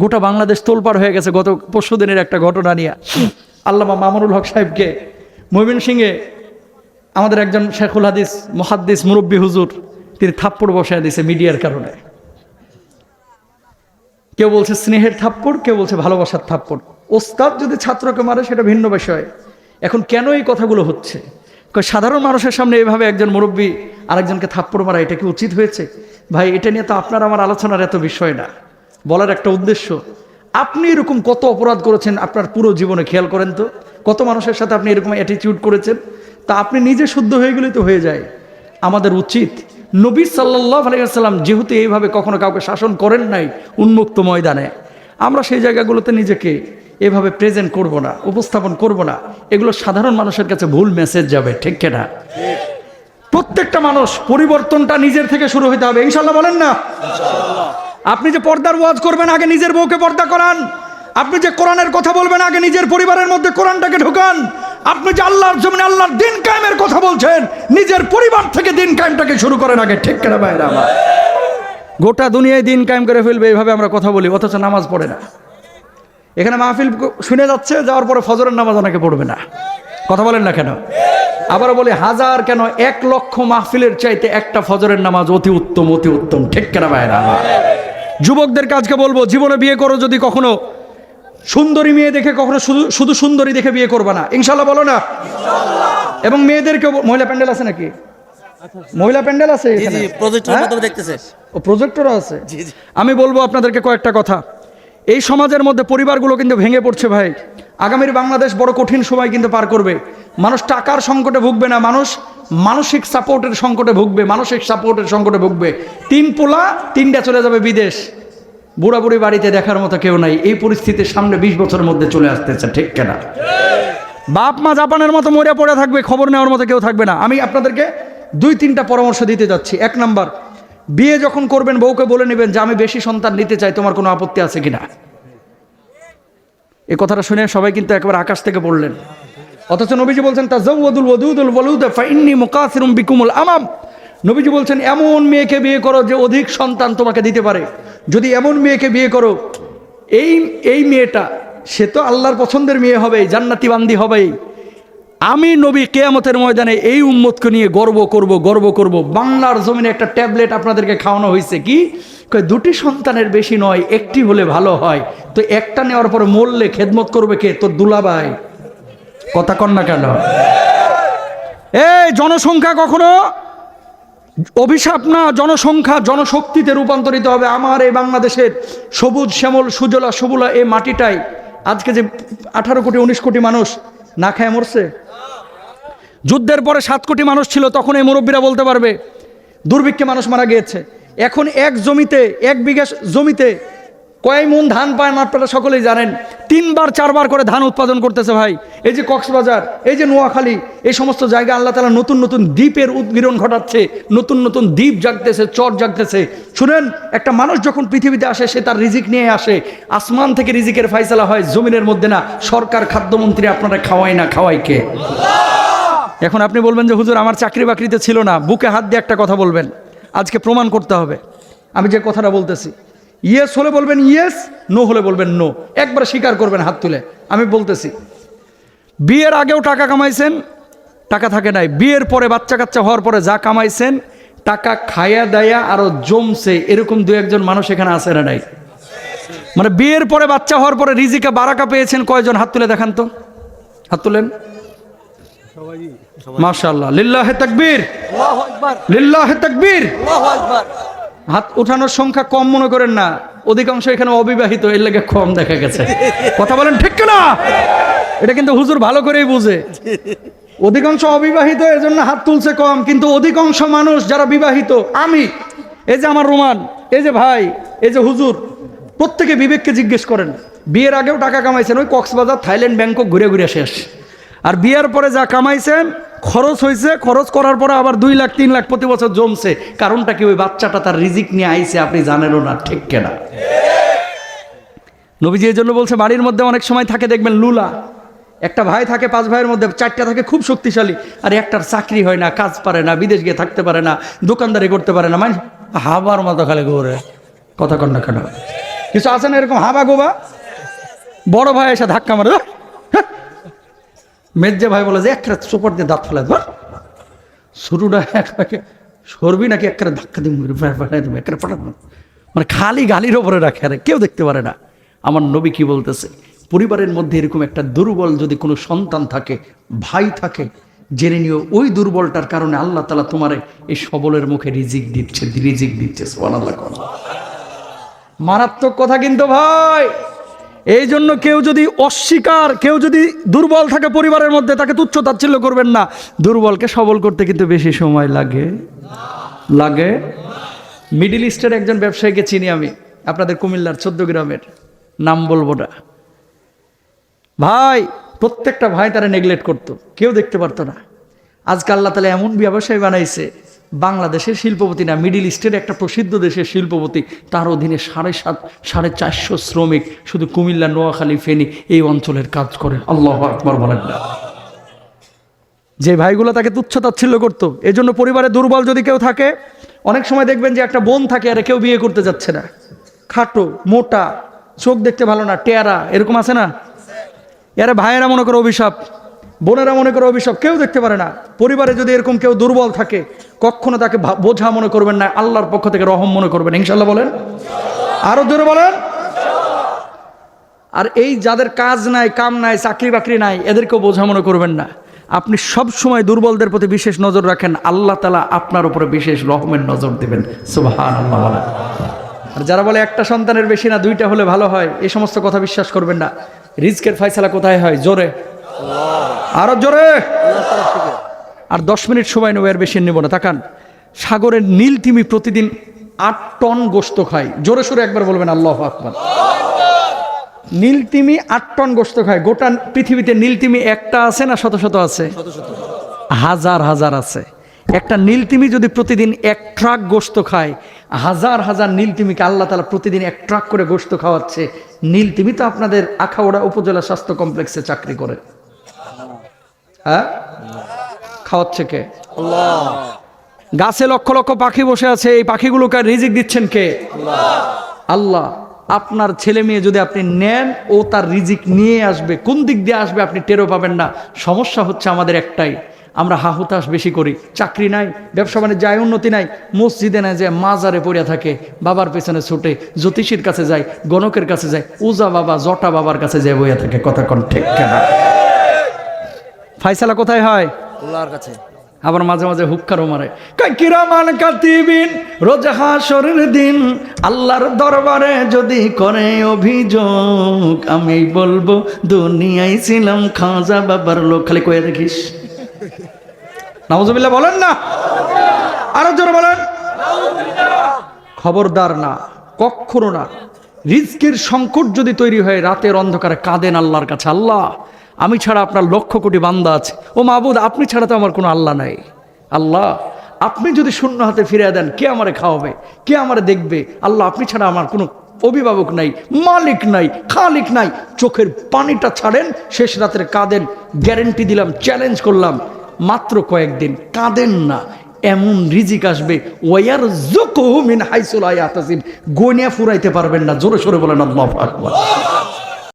গোটা বাংলাদেশ তোলপাড় হয়ে গেছে গত পরশু দিনের একটা ঘটনা নিয়ে। আল্লামা মামুনুল হক সাহেবকে ময়মন সিংয়ে আমাদের একজন শেখুল হাদিস মহাদ্দিস মুরব্বী হুজুর, তিনি থাপ্পড় বসায় দিয়েছে মিডিয়ার কারণে। কেউ বলছে স্নেহের থাপ্পড়, কেউ বলছে ভালোবাসার থাপ্পড়। ওস্তাদ যদি ছাত্রকে মারে, সেটা ভিন্ন বিষয়। এখন কেন এই কথাগুলো হচ্ছে? সাধারণ মানুষের সামনে এইভাবে একজন মুরব্বী আরেকজনকে থাপ্পড় মারা, এটা কি উচিত হয়েছে? ভাই, এটা নিয়ে তো আপনার আমার আলোচনার এত বিষয় না। বলার একটা উদ্দেশ্য, আপনি এরকম কত অপরাধ করেছেন আপনার পুরো জীবনে খেয়াল করেন তো? কত মানুষের সাথে আপনি এরকম অ্যাটিটিউড করেছেন? তা আপনি নিজে শুদ্ধ হয়ে গেলেই তো হয়ে যায়। আমাদের উচিত, নবী সাল্লাহ আলাইসাল্লাম যেহেতু এইভাবে কখনো কাউকে শাসন করেন নাই উন্মুক্ত ময়দানে, আমরা সেই জায়গাগুলোতে নিজেকে এভাবে প্রেজেন্ট করব না, উপস্থাপন করব না। এগুলো সাধারণ মানুষের কাছে ভুল মেসেজ যাবে, ঠিক কিনা? প্রত্যেকটা মানুষ পরিবর্তনটা নিজের থেকে শুরু হতে হবে। ইনশাল্লাহ বলেন না? আপনি যে পর্দার ওয়াজ করবেন, আগে নিজের বউকে পর্দা করান। আপনি যে কোরআনের কথা বলবেন, আগে নিজের পরিবারের মধ্যে কোরআনটাকে ঢোকান। আপনি যে আল্লাহর জমিনে আল্লাহর দিন কায়েমের কথা বলছেন, নিজের পরিবার থেকে দিন কায়েমটাকে শুরু করেন আগে, ঠিক কেনা বাইরে আমার? গোটা দুনিয়ায় দিন কায়েম করে ফেলবে, এইভাবে আমরা কথা বলি, অথচ নামাজ পড়ে না। এখানে মাহফিল শুনে যাচ্ছে, যাওয়ার পরে ফজরের নামাজ অনেকে পড়বে না। কথা বলেন না কেন? আবারও বলি, হাজার কেন এক লক্ষ মাহফিলের চাইতে একটা ফজরের নামাজ অতি উত্তম অতি উত্তম, ঠিক কেনা বাইরে আমার? যুবকদের কাজকে বলব জীবনে বিয়ে করো যদি কখনো। সুন্দরী মেয়ে দেখে কখনো শুধু শুধু সুন্দরী দেখে বিয়ে করবে না। ইনশাল্লাহ বলো না? এবং মেয়েদেরকে মহিলা প্যান্ডেল আছে নাকি? মহিলা প্যান্ডেল আছে হ্যাঁ? ও প্রজেক্টরও আছে? আমি বলব আপনাদেরকে কয়েকটা কথা। এই সমাজের মধ্যে পরিবারগুলো কিন্তু ভেঙে পড়ছে ভাই। আগামীর বাংলাদেশ বড় কঠিন সময় কিন্তু পার করবে। মানুষ টাকার সংকটে ভুগবে না। মানুষ মানসিক সাপোর্টের সংকটে ভুগবে, মানসিক সাপোর্টের সংকটে ভুগবে। তিন পোলা, তিনটা চলে যাবে বিদেশ। বুড়া বুড়ি বাড়িতে দেখার মতো কেউ নাই। এই পরিস্থিতির সামনে বিশ বছরের মধ্যে চলে আসতেছে, ঠিক কেনা? বাপ মা জাপানের মতো মরে পড়ে থাকবে, খবর নেওয়ার মতো কেউ থাকবে না। আমি আপনাদেরকে দুই, তিনটা পরামর্শ দিতে যাচ্ছি। এক নাম্বার, বিয়ে যখন করবেন, বউকে বলে নেবেন যে, আমি বেশি সন্তান নিতে চাই, তোমার কোনো আপত্তি আছে কিনা? এই কথাটা শুনে সবাই কিন্তু একবার আকাশ থেকে পড়লেন। অথচ নবীজি বলছেন তা বিকুমুল আমাম। নবীজি বলছেন, এমন মেয়েকে বিয়ে করো যে অধিক সন্তান তোমাকে দিতে পারে। যদি এমন মেয়েকে বিয়ে করো, এই এই মেয়েটা, সে তো আল্লাহর পছন্দের মেয়ে হবে জান্নাতি বান্দি হবেই। আমি নবী কেয়ামতের ময়দানে এই উম্মতকে নিয়ে গর্ব করব গর্ব করব। বাংলার জমিনে একটা ট্যাবলেট আপনাদেরকে খাওয়ানো হয়েছে কি? দুটি সন্তানের বেশি নয়, একটি হলে ভালো হয়। তো একটা নেওয়ার পর মরলে খেদমত করবে কে? তোর দুলাভাই। কথা কন না কেন? এই জনসংখ্যা কখনো অভিশাপ না, জনসংখ্যা জনশক্তিতে রূপান্তরিত হবে আমার এই বাংলাদেশের সবুজ শ্যামল সুজলা সবুলা এই মাটিটাই। আজকে যে আঠারো কোটি, উনিশ কোটি মানুষ না খায় মরছে? যুদ্ধের পরে সাত কোটি মানুষ ছিল, তখন এই মুরব্বীরা বলতে পারবে, দুর্ভিক্ষে মানুষ মারা গিয়েছে। এখন এক জমিতে, এক বিঘা জমিতে কয় মন ধান পায় না আপনারা সকলেই জানেন। তিনবার, চারবার করে ধান উৎপাদন করতেছে ভাই। এই যে কক্সবাজার, এই যে নোয়াখালী, এই সমস্ত জায়গায় আল্লাহ তালা নতুন নতুন দ্বীপের উদ্গীরণ ঘটাচ্ছে, নতুন নতুন দ্বীপ জাগতেছে, চর জাগতেছে। শুনেন, একটা মানুষ যখন পৃথিবীতে আসে, সে তার রিজিক নিয়ে আসে। আসমান থেকে রিজিকের ফাইসলা হয়, জমিনের মধ্যে না। সরকার, খাদ্যমন্ত্রী আপনারা খাওয়াই না খাওয়াই কে? এখন আপনি বলবেন যে, হুজুর, আমার চাকরি বাকরিতে ছিল না। বুকে হাত দিয়ে একটা কথা বলবেন। আজকে প্রমাণ করতে হবে। আমি যে কথাটা বলতেছি ইয়েস হলে বলবেন ইয়েস নো হলে বলবেন নো একবার স্বীকার করবেন হাত তুলে। আমি বলতেছি বিয়ের আগেও টাকা কামাইছেন টাকা থাকে নাই। বিয়ের পরে বাচ্চা কাচ্চা হওয়ার পরে যা কামাইছেন টাকা খায়া দায়া আরও জমছে। এরকম দু একজন মানুষ এখানে আছে না নাই? মানে বিয়ের পরে বাচ্চা হওয়ার পরে রিজিকা বারাকা পেয়েছেন কয়জন? হাত তুলে দেখান তো। হাত তুলেন। মাশাল্লাহ লিল্লাহে তাকবীর। লিল্লাহে তাকবীর। হাত উঠানোর সংখ্যা কম মনে করেন না, অধিকাংশ এখানে অবিবাহিত, এর লেগে কম দেখা গেছে। কথা বলেন ঠিক না এটা কিন্তু হুজুর ভালো করেই বুঝে। অধিকাংশ অবিবাহিত, এজন্য হাত তুলছে কম, কিন্তু অধিকাংশ মানুষ যারা বিবাহিত, আমি, এই যে আমার রোমান, এই যে ভাই, এই যে হুজুর, প্রত্যেকে বিবেককে জিজ্ঞেস করেন। বিয়ের আগেও টাকা কামাইছেন, ওই কক্সবাজার, থাইল্যান্ড, ব্যাংকক ঘুরে ঘুরে শেষ আর বিয়ের পরে যা কামাইছেন খরচ হয়েছে, খরচ করার পরে আবার দুই লাখ, তিন লাখ প্রতি বছর জমছে। কারণটা কি? ওই বাচ্চাটা তার রিজিক নিয়ে আইছে, আপনি জানেনও না, ঠিক কেনা? নবীজি এই জন্য বলছে, বাড়ির মধ্যে অনেক সময় থাকে, দেখবেন লুলা। একটা ভাই থাকে, পাঁচ ভাইয়ের মধ্যে চারটা থাকে, খুব শক্তিশালী। আর একটার চাকরি হয় না, কাজ পারে না, বিদেশ গিয়ে থাকতে পারে না, দোকানদারি করতে পারে না। মানে হাবার মতো খালি ঘুরে। কথা কন না কেন? কিছু আছে না এরকম হাবা গোবা? বড় ভাই এসে ধাক্কা মারে হ্যাঁ।" মেজ্জে ভাই বলে যে একটা চোপর দিয়ে দাঁত ফেলে দেবো শুরুটা একবারে সরবি নাকি একটা ধাক্কা দিয়ে মানে খালি গালির ওপরে রাখে আরে, কেউ দেখতে পারে না। আমার নবী কি বলতেছে? পরিবারের মধ্যে এরকম একটা দুর্বল যদি কোনো সন্তান থাকে, ভাই থাকে, জেনে নিও ওই দুর্বলটার কারণে আল্লাহ তালা তোমারে এই সবলের মুখে রিজিক দিচ্ছে রিজিক দিচ্ছে মারাত্মক কথা কিন্তু ভাই! এই জন্য কেউ যদি অস্বীকার, কেউ যদি দুর্বল থাকে পরিবারের মধ্যে, তাকে তুচ্ছ তাচ্ছিল্য করবেন না। দুর্বলকে সবল করতে কিন্তু বেশি সময় লাগে। লাগে। মিডিল ইস্টের একজন ব্যবসায়ীকে চিনি আমি, আপনাদের কুমিল্লার চোদ্দ গ্রামের, নাম বলব না। ভাই, প্রত্যেকটা ভাই তারা নেগলেক্ট করতো, কেউ দেখতে পারতো না। আজকে আল্লাহ তালা এমন ব্যবসায় বানাইছে বাংলাদেশের শিল্পপতি না মিডিল ইস্টের একটা প্রসিদ্ধ দেশের শিল্পপতি, তার অধীনে সাড়ে সাত, সাড়ে চারশো শ্রমিক শুধু কুমিল্লা, নোয়াখালী, ফেনী এই অঞ্চলের কাজ করে আল্লাহ আকবর বলেন না। যে ভাইগুলো তাকে তুচ্ছ তাচ্ছিল্য করতো এই জন্য পরিবারে দুর্বল যদি কেউ থাকে, অনেক সময় দেখবেন যে একটা বোন থাকে, আর কেউ বিয়ে করতে যাচ্ছে না। খাটো, মোটা, চোখ দেখতে ভালো না, টেয়ারা, এরকম আছে না? এরা ভাইয়েরা মনে করে অভিশাপ, বোনেরা মনে করে অভিশাপ, কেউ দেখতে পারে না। পরিবারে যদি এরকম কেউ দুর্বল থাকে কখনো তাকে বোঝা মনে করবেন না, আল্লাহর পক্ষ থেকে রহম মনে করবেন। ইনশাল্লাহ বলেন। আরও জোরে বলেন। আর এই যাদের কাজ নাই, কাম নাই, চাকরি বাকরি নাই, এদেরকেও বোঝা মনে করবেন না। আপনি সব সময় দুর্বলদের প্রতি বিশেষ নজর রাখেন, আল্লাহ তালা আপনার উপরে বিশেষ রহমের নজর দেবেন। আর যারা বলে একটা সন্তানের বেশি না, দুইটা হলে ভালো হয় এই সমস্ত কথা বিশ্বাস করবেন না। রিজকের ফয়সালা কোথায় হয়? জোরে। আরও জোরে। আর দশ মিনিট সময় নেব, এর বেশি নেব না। তাকান, সাগরের নীল তিমি প্রতিদিন আট টন গোস্ত খায়। জোরে সোরে একবার বলবেন, আল্লাহ আকবার। নীলতিমি আট টন গোস্ত খায়। গোটা পৃথিবীতে নীলতিমি একটা আছে না শত শত আছে? হাজার হাজার আছে। একটা নীলতিমি যদি প্রতিদিন এক ট্রাক গোস্ত খায়, হাজার হাজার নীলতিমিকে আল্লাহ তালা প্রতিদিন এক ট্রাক করে গোস্ত খাওয়াচ্ছে। নীলতিমি তো আপনাদের আখাউড়া উপজেলা স্বাস্থ্য কমপ্লেক্সে চাকরি করে। হ্যাঁ? খাওয়াচ্ছে কে? গাছে লক্ষ লক্ষ পাখি বসে আছে এই পাখিগুলোকে রিজিক দিচ্ছেন কে? আল্লাহ। আপনার ছেলে মেয়ে যদি আপনি নেন ও তার রিজিক নিয়ে আসবে। কোন দিক দিয়ে আসবে আপনি টেরও পাবেন না। সমস্যা হচ্ছে আমাদের একটাই আমরা হাহুতাস বেশি করি। চাকরি নাই ব্যবসা বাণিজ্য আয় উন্নতি নাই মসজিদে না যে মাজারে পড়িয়া থাকে বাবার পেছনে ছুটে জ্যোতিষীর কাছে যায় গণকের কাছে যায় উজা বাবা জটা বাবার কাছে যায় বইয়া থাকে কথা কন ঠিক কেনা? ফাইসালা কোথায় হয়? আল্লাহর কাছে। আবার মাঝে মাঝে হুক্কারও মারে। কিরামান কাতিবিন রোজ হাসরের দিন, আল্লাহর দরবারে যদি করে অভিযোগ, আমি বলব, দুনিয়ায় ছিলাম খাজা বাবার লোক। খালি কয়ে দেখিস। বলেন না। আরও জোরে বলেন। খবরদার না কখনো না। রিজকের সংকট যদি তৈরি হয়, রাতের অন্ধকারে কাঁদেন আল্লাহর কাছে। আল্লাহ আমি ছাড়া আপনার লক্ষ কোটি বান্দা আছে। ও মাহবুদ আপনি ছাড়া তো আমার কোনো আল্লাহ নাই। আল্লাহ, আপনি যদি শূন্য হাতে ফিরিয়ে দেন, কে আমারে খাওয়াবে? কে আমারে দেখবে? আল্লাহ, আপনি ছাড়া আমার কোনো অভিভাবক নাই, মালিক নাই, খালিক নাই। চোখের পানিটা ছাড়েন, শেষ রাতের কাঁদেন গ্যারেন্টি দিলাম চ্যালেঞ্জ করলাম। মাত্র কয়েকদিন কাঁদেন না, এমন রিজিক আসবে। ওয়ার জোকো মিন হাইসুল আয়াতাসিব গনিয়া ফুরাইতে পারবেন না, জোরে সোরে বলেন আল্লাহু আকবার।